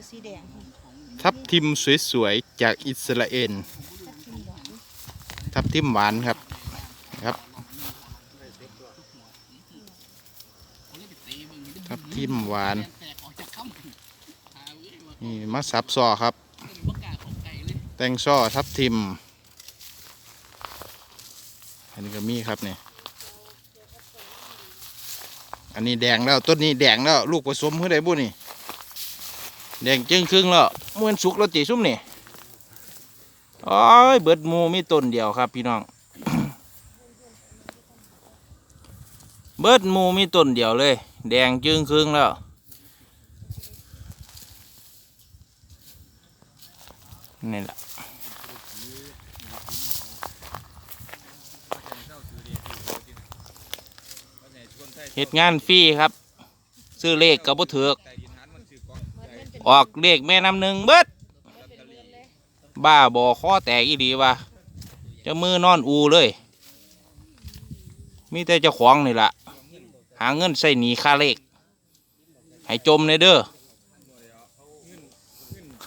ก็สีแดงทับทิมสวยๆ จากอิสราเอล ทับทิมหวานครับ ครับ ทับทิมหวาน นี่มาสับซอครับ แตงซ้อทับทิม อันนี้ก็มีครับเนี่ยอันนี้แดงแล้ว ต้นนี้แดงแล้ว ลูกผสมเพื่อใดบุนี่ แดงจึงครึ่งแล้วมวนสุกแล้วจีซุ่มนี่โอ้ยเบิดมูมีต้นเดียวครับ พี่น้อง เบิดมูมีต้นเดียวเลย แดงจึงครึ่งแล้วนี่แหละเหตุงานฟรีครับ ซื้อเลขกับบ่ถือก ออกเลขแม่น้ำหนึ่งเบิดบ้าบอข้อแตกอีดีวะจะมือนอนอูเลย มีแต่เจ้าของนี่ละหาเงินใส่หนีค่าเลขให้จมในเด้อ